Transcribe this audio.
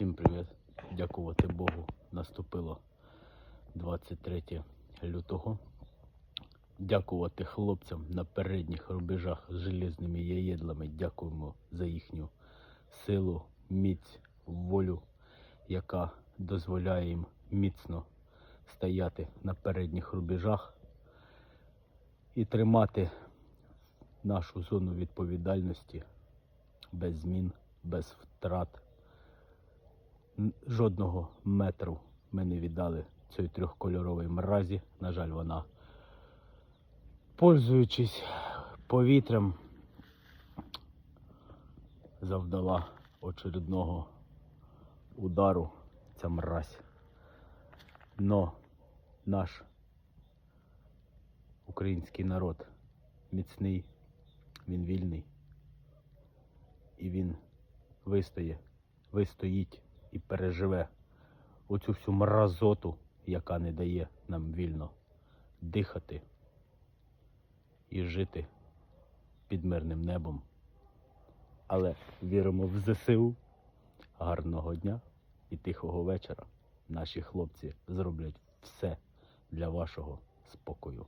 Всім привіт. Дякувати Богу. Наступило 23 лютого. Дякувати хлопцям на передніх рубежах з железними яєдлами. Дякуємо за їхню силу, міць, волю, яка дозволяє їм міцно стояти на передніх рубежах і тримати нашу зону відповідальності без змін, без втрат. Жодного метру ми не віддали цій трьохкольоровій мразі. На жаль, вона, пользуючись повітрям, завдала очередного удару ця мразь. Но наш український народ міцний, він вільний і він вистоє, вистоїть і переживе оцю всю мразоту, яка не дає нам вільно дихати і жити під мирним небом. Але віримо в ЗСУ. Гарного дня і тихого вечора. Наші хлопці зроблять все для вашого спокою.